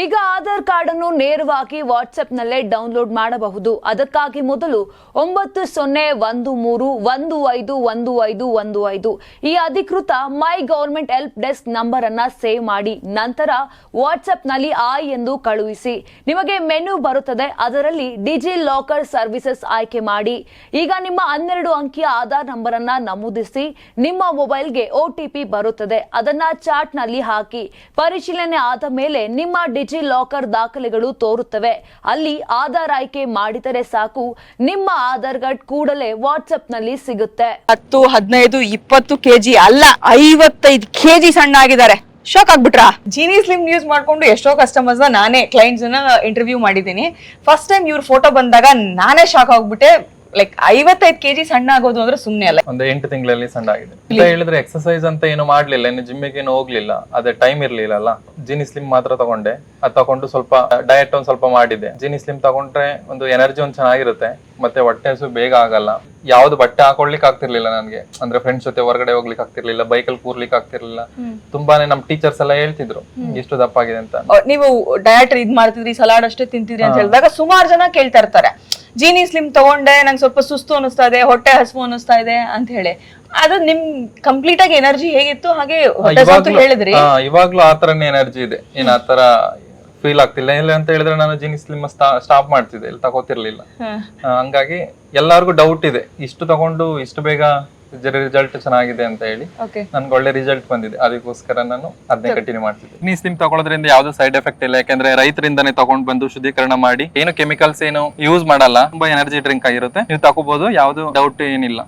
ಈಗ ಆಧಾರ್ ಕಾರ್ಡ್ ಅನ್ನು ನೇರವಾಗಿ ವಾಟ್ಸ್ಆಪ್ನಲ್ಲೇ ಡೌನ್ಲೋಡ್ ಮಾಡಬಹುದು. ಅದಕ್ಕಾಗಿ ಮೊದಲು ಒಂಬತ್ತು ಸೊನ್ನೆ ಒಂದು ಮೂರು ಒಂದು ಐದು ಒಂದು ಐದು ಒಂದು ಐದು ಈ ಅಧಿಕೃತ my government help desk number ಅನ್ನ ಸೇವ್ ಮಾಡಿ. ನಂತರ ವಾಟ್ಸ್ಆಪ್ನಲ್ಲಿ ಆಯ್ ಎಂದು ಕಳುಹಿಸಿ. ನಿಮಗೆ ಮೆನು ಬರುತ್ತದೆ. ಅದರಲ್ಲಿ ಡಿಜಿ ಲಾಕರ್ ಸರ್ವಿಸಸ್ ಆಯ್ಕೆ ಮಾಡಿ. ಈಗ ನಿಮ್ಮ ಹನ್ನೆರಡು ಅಂಕಿಯ ಆಧಾರ್ ನಂಬರ್ ಅನ್ನ ನಮೂದಿಸಿ. ನಿಮ್ಮ ಮೊಬೈಲ್ಗೆ ಒ ಟಿ ಪಿ ಬರುತ್ತದೆ. ಅದನ್ನ ಚಾಟ್ನಲ್ಲಿ ಹಾಕಿ. ಪರಿಶೀಲನೆ ಆದ ಮೇಲೆ ನಿಮ್ಮ ಡಿಜಿ ಲಾಕರ್ ದಾಖಲೆಗಳು ತೋರುತ್ತವೆ. ಅಲ್ಲಿ ಆಧಾರ್ ಆಯ್ಕೆ ಮಾಡಿದರೆ ಸಾಕು. ನಿಮ್ಮ ಆಧಾರ್ ಕಾರ್ಡ್ ಕೂಡಲೇ ವಾಟ್ಸ್ಆಪ್ನಲ್ಲಿ ಸಿಗುತ್ತೆ. ಹತ್ತು ಹದಿನೈದು ಇಪ್ಪತ್ತು ಕೆಜಿ ಅಲ್ಲ ಐವತ್ತೈದು ಕೆಜಿ ಸಣ್ಣ ಆಗಿದ್ದಾರೆ ಶಾಕ್ ಆಗ್ಬಿಟ್ರಾ? ಜೀನಿ ಸ್ಲಿಮ್ ಯೂಸ್ ಮಾಡ್ಕೊಂಡು ಎಷ್ಟೋ ಕಸ್ಟಮರ್ಸ್ ನಾನೇ ಕ್ಲೈಂಟ್ಸ್ ಇಂಟರ್ವ್ಯೂ ಮಾಡಿದ್ದೀನಿ. ಫಸ್ಟ್ ಟೈಮ್ ಇವ್ರ ಫೋಟೋ ಬಂದಾಗ ನಾನೇ ಶಾಕ್ ಆಗ್ಬಿಟ್ಟೆ. ಲೈಕ್ ಐವತ್ತೈದು ಕೆಜಿ ಸಣ್ಣ ಆಗೋದು ಅಂದ್ರೆ ಸುಮ್ನೆ ಅಲ್ಲ. ಒಂದು ಎಂಟು ತಿಂಗಳಲ್ಲಿ ಸಣ್ಣ ಆಗಿದೆ. ಅಂತ ಹೇಳಿದ್ರೆ ಎಕ್ಸರ್ಸೈಸ್ ಅಂತ ಏನು ಮಾಡ್ಲಿಲ್ಲ ಇನ್ನು ಜಿಮ್ಮಿಗೆ ಏನು ಹೋಗ್ಲಿಲ್ಲ. ಅದೇ ಟೈಮ್ ಇರ್ಲಿಲ್ಲ ಅಲ್ಲ. ಜಿನಿ ಸ್ಲಿಮ್ ಮಾತ್ರ ತಗೊಂಡೆ. ಅದ್ ತಗೊಂಡು ಸ್ವಲ್ಪ ಡಯಟ್ ಒಂದ್ ಸ್ವಲ್ಪ ಮಾಡಿದೆ ಜಿನಿ ಸ್ಲಿಮ್ ತಗೊಂಡ್ರೆ ಒಂದು ಎನರ್ಜಿ ಒಂದ್ ಚೆನ್ನಾಗಿರುತ್ತೆ. ಮತ್ತೆ ಹೊಟ್ಟೆ ಹಸು ಬೇಗ ಆಗಲ್ಲ. ಯಾವ್ದು ಬಟ್ಟೆ ಹಾಕೊಳ್ಲಿಕ್ಕೆ ಆಗ್ತಿರ್ಲಿಲ್ಲ ನನ್ಗೆ. ಅಂದ್ರೆ ಫ್ರೆಂಡ್ಸ್ ಜೊತೆ ಹೊರಗಡೆ ಹೋಗ್ಲಿಕ್ಕೆ ಆಗ್ತಿರ್ಲಿಲ್ಲ ಬೈಕಲ್ಲಿ ಕೂರ್ಲಿಕ್ಕೆ ಆಗ್ತಿರ್ಲಿಲ್ಲ. ತುಂಬಾನೇ ನಮ್ ಟೀಚರ್ಸ್ ಎಲ್ಲ ಹೇಳ್ತಿದ್ರು ಇಷ್ಟು ದಪ್ಪ ಆಗಿದೆ ಅಂತ ನೀವು ಡಯಟ್ ಇದ್ ಮಾಡ್ತಿದ್ರಿ ಸಲಾಡ್ ಅಷ್ಟೇ ತಿಂತಿದ್ರಿ ಅಂತ ಹೇಳಿದಾಗ ಸುಮಾರು ಜನ ಕೇಳ್ತಾ ಇರ್ತಾರೆ. ಜೀನಿ ಸ್ಲಿಮ್ ತಗೊಂಡೆ ನಂಗೆ ಸ್ವಲ್ಪ ಸುಸ್ತು ಅನಿಸ್ತಾ ಇದೆ ಹೊಟ್ಟೆ ಹಸಿವು ಅನಿಸ್ತಾ ಇದೆ ಅಂತ ಹೇಳಿ. ಅದು ನಿಮ್ ಕಂಪ್ಲೀಟ್ ಆಗಿ ಎನರ್ಜಿ ಹೇಗಿತ್ತು? ಹಾಗೆ ಹೊಟ್ಟೆ ಹೇಳಿದ್ರಿ. ಇವಾಗ್ಲೂ ಆ ತರನೇ ಎನರ್ಜಿ ಇದೆ. ಏನ್ ಆತರ ತರ ಫೀಲ್ ಆಗ್ತಿಲ್ಲ. ಇಲ್ಲ ಅಂತ ಹೇಳಿದ್ರೆ ನಾನು ಜೀನಿ ಸ್ಲಿಮ್ ಸ್ಟಾಪ್ ಮಾಡ್ತಿದ್ದೆ. ಇಲ್ಲಿ ತಗೋತಿರ್ಲಿಲ್ಲ. ಹಂಗಾಗಿ ಎಲ್ಲಾರ್ಗು ಡೌಟ್ ಇದೆ. ಇಷ್ಟು ತಗೊಂಡು ಇಷ್ಟು ಬೇಗ ರಿಸಲ್ಟ್ ಚೆನ್ನಾಗಿದೆ ಅಂತ ಹೇಳಿ ನನ್ಗೆ ಒಳ್ಳೆ ರಿಸಲ್ಟ್ ಬಂದಿದೆ. ಅದಕ್ಕೋಸ್ಕರ ನಾನು ಅದನ್ನೇ ಕಂಟಿನ್ಯೂ ಮಾಡ್ತಿದ್ದೆ. ನೀ ಸ್ಲಿಮ್ ತಗೊಳೋದ್ರಿಂದ ಯಾವ್ದು ಸೈಡ್ ಎಫೆಕ್ಟ್ ಇಲ್ಲ. ಯಾಕಂದ್ರೆ ರೈತರಿಂದನೇ ತಗೊಂಡ್ ಬಂದು ಶುದ್ಧೀಕರಣ ಮಾಡಿ ಏನು ಕೆಮಿಕಲ್ಸ್ ಏನು ಯೂಸ್ ಮಾಡಲ್ಲ. ತುಂಬಾ ಎನರ್ಜಿ ಡ್ರಿಂಕ್ ಆಗಿರುತ್ತೆ. ನೀವು ತಗೋಬಹುದು ಯಾವ್ದು ಡೌಟ್ ಏನಿಲ್ಲ.